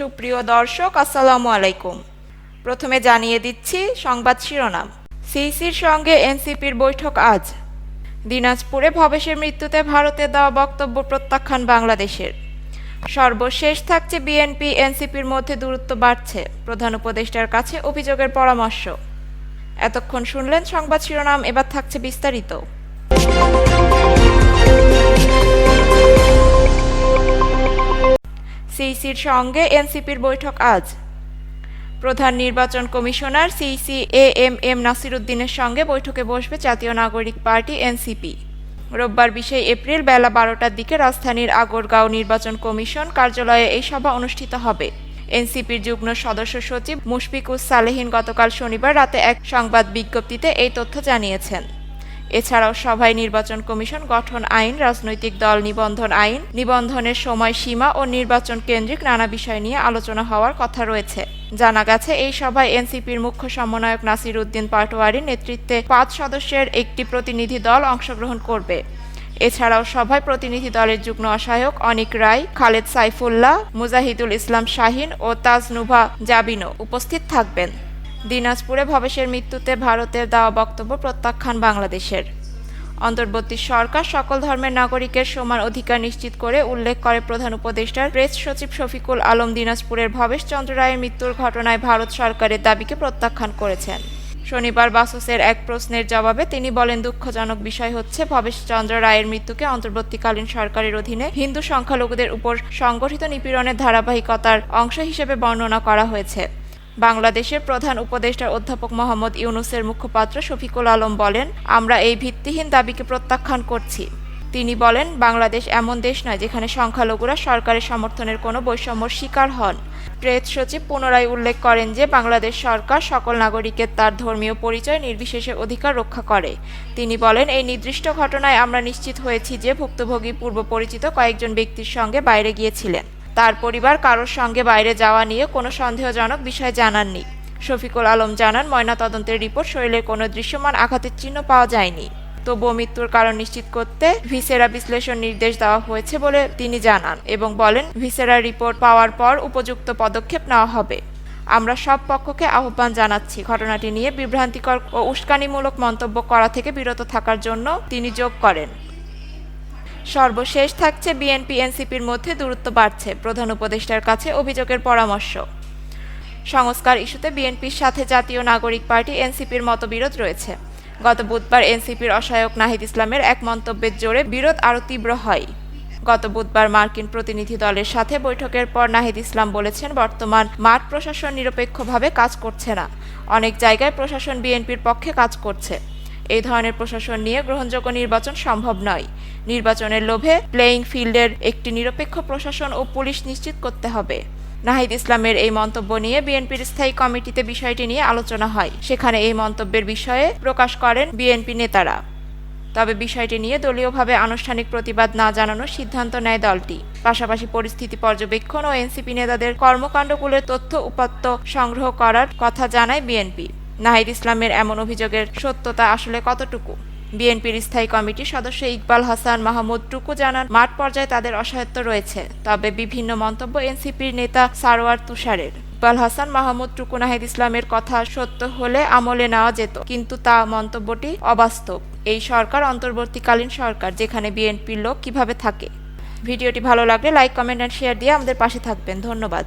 সুপ্রিয় দর্শক, আসসালামু আলাইকুম। প্রথমে জানিয়ে দিচ্ছি সংবাদ শিরোনাম। সিইসির সঙ্গে এনসিপির বৈঠক আজ। দিনাজপুরে ভবেশের মৃত্যুতে ভারতে দেওয়া বক্তব্য প্রত্যাখ্যান বাংলাদেশের। সর্বশেষ থাকছে বিএনপি, এনসিপির মধ্যে দূরত্ব বাড়ছে, প্রধান উপদেষ্টার কাছে অভিযোগের পরামর্শ। এতক্ষণ শুনলেন সংবাদ শিরোনাম, এবার থাকছে বিস্তারিত। সিইসির সঙ্গে এনসিপির বৈঠক আজ। প্রধান নির্বাচন commissioner CEC A M M নাসিরুদ্দিনের সঙ্গে বৈঠকে বসবে জাতীয় নাগরিক পার্টি এনসিপি। রোববার বিশে এপ্রিল বেলা বারোটার দিকে রাজধানীর আগরগাঁও নির্বাচন কমিশন কার্যালয়ে এই সভা অনুষ্ঠিত হবে। এনসিপির যুগ্ম সদস্য সচিব মুশফিকুস সালেহিন গতকাল শনিবার রাতে এক সংবাদ বিজ্ঞপ্তিতে এই তথ্য জানিয়েছেন। এছাড়াও সভায় নির্বাচন কমিশন, গঠন আইন, রাজনৈতিক দল, নিবন্ধন আইন, নিবন্ধনের সময়সীমা ও নির্বাচন কেন্দ্রিক নানা বিষয় নিয়ে আলোচনা হওয়ার কথা রয়েছে। জানা গেছে, এই সভায় এনসিপির মুখ্য সমন্বয়ক নাসির উদ্দিন পাটোয়ারির নেতৃত্বে পাঁচ সদস্যের একটি প্রতিনিধি দল অংশগ্রহণ করবে। এছাড়াও সভায় প্রতিনিধি দলের যুগ্ম আহ্বায়ক অনিক রায়, খালেদ সাইফুল্লাহ, মুজাহিদুল ইসলাম শাহিন ও তাজনুভা জাবিনও উপস্থিত থাকবেন। দিনাজপুরে ভবেশের মৃত্যুতে ভারতের দেওয়া বক্তব্য প্রত্যাখ্যান বাংলাদেশের। অন্তর্বর্তী সরকার সকল ধর্মের নাগরিকের সমান অধিকার নিশ্চিত করে উল্লেখ করে প্রধান উপদেষ্টার প্রেস সচিব শফিকুল আলম দিনাজপুরের ভবেশ চন্দ্র রায়ের মৃত্যুর ঘটনায় ভারত সরকারের দাবিকে প্রত্যাখ্যান করেছেন। শনিবার বাসসের এক প্রশ্নের জবাবে তিনি বলেন, দুঃখজনক বিষয় হচ্ছে ভবেশ চন্দ্র রায়ের মৃত্যুকে অন্তর্বর্তীকালীন সরকারের অধীনে হিন্দু সংখ্যালঘুদের উপর সংগঠিত নিপীড়নের ধারাবাহিকতার অংশ হিসেবে বর্ণনা করা হয়েছে। বাংলাদেশের প্রধান উপদেষ্টা অধ্যাপক মোহাম্মদ ইউনুসের মুখপাত্র শফিকুল আলম বলেন, আমরা এই ভিত্তিহীন দাবিকে প্রত্যাখ্যান করছি। তিনি বলেন, বাংলাদেশ এমন দেশ নয় যেখানে সংখ্যালঘুরা সরকারের সমর্থনের কোনো বৈষম্যর শিকার হন। প্রেস সচিব পুনরায় উল্লেখ করেন যে, বাংলাদেশ সরকার সকল নাগরিকের তার ধর্মীয় পরিচয়, নির্বিশেষে অধিকার রক্ষা করে। তিনি বলেন, এই নির্দিষ্ট ঘটনায় আমরা নিশ্চিত হয়েছি যে ভুক্তভোগী পূর্ব পরিচিত কয়েকজন ব্যক্তির সঙ্গে বাইরে গিয়েছিলেন। তার পরিবার কারোর সঙ্গে বাইরে যাওয়া নিয়ে কোনো সন্দেহজনক বিষয় জানাননি। শফিকুল আলম জানান, ময়নাতদন্তের রিপোর্ট শরীরে কোনো দৃশ্যমান আঘাতের চিহ্ন পাওয়া যায়নি। তবুও মৃত্যুর কারণ নিশ্চিত করতে ভিসেরা বিশ্লেষণ নির্দেশ দেওয়া হয়েছে বলে তিনি জানান এবং বলেন, ভিসেরা রিপোর্ট পাওয়ার পর উপযুক্ত পদক্ষেপ নেওয়া হবে। আমরা সব পক্ষকে আহ্বান জানাচ্ছি। ঘটনাটি নিয়ে বিভ্রান্তিকর ও উস্কানিমূলক মন্তব্য করা থেকে বিরত থাকার জন্য তিনি যোগ করেন। সর্বশেষ থাকছে বিএনপি, এনসিপির মধ্যে দূরত্ব বাড়ছে, প্রধান উপদেষ্টার কাছে অভিযোগের পরামর্শ। সংস্কার ইস্যুতে বিএনপির সাথে জাতীয় নাগরিক পার্টি, এনসিপির মতবিরোধ রয়েছে। গত বুধবার এনসিপির অসহায়ক নাহিদ ইসলামের এক মন্তব্যের জোরে বিরোধ আরও তীব্র হয়। গত বুধবার মার্কিন প্রতিনিধি দলের সাথে বৈঠকের পর নাহিদ ইসলাম বলেছেন, বর্তমান মাঠ প্রশাসন নিরপেক্ষভাবে কাজ করছে না। অনেক জায়গায় প্রশাসন বিএনপির পক্ষে কাজ করছে। এই ধরনের প্রশাসন নিয়ে গ্রহণযোগ্য নির্বাচন সম্ভব নয়। নির্বাচনের লোভে প্লেয়িং ফিল্ডের একটি নিরপেক্ষ প্রশাসন ও পুলিশ নিশ্চিত করতে হবে। নাহিদ ইসলামের এই মন্তব্য নিয়ে বিএনপির স্থায়ী কমিটিতে বিষয়টি নিয়ে আলোচনা হয়। সেখানে এই মন্তব্যের বিষয়ে প্রকাশ করেন বিএনপি নেতারা। তবে বিষয়টি নিয়ে দলীয়ভাবে আনুষ্ঠানিক প্রতিবাদ না জানানোর সিদ্ধান্ত নেয় দলটি। পাশাপাশি পরিস্থিতি পর্যবেক্ষণ ও এনসিপি নেতাদের কর্মকাণ্ডগুলোর তথ্য উপাত্ত সংগ্রহ করার কথা জানায় বিএনপি। নাহিদ ইসলামের এমন অভিযোগের সত্যতা আসলে কতটুকু? বিএনপির স্থায়ী কমিটির সদস্য ইকবাল হাসান মাহমুদ টুকু জানান, মাঠ পর্যায়ে তাদের অসহায়ত্ব রয়েছে। তবে বিভিন্ন মন্তব্য এনসিপির নেতা সারোয়ার তুষারের। ইকবাল হাসান মাহমুদ টুকু নাহিদ ইসলামের কথা সত্য হলে আমলে নেওয়া যেত, কিন্তু তা মন্তব্যটি অবাস্তব। এই সরকার অন্তর্বর্তীকালীন সরকার, যেখানে বিএনপির লোক কীভাবে থাকে? ভিডিওটি ভালো লাগলে লাইক, কমেন্ট, অ্যান্ড শেয়ার দিয়ে আমাদের পাশে থাকবেন। ধন্যবাদ।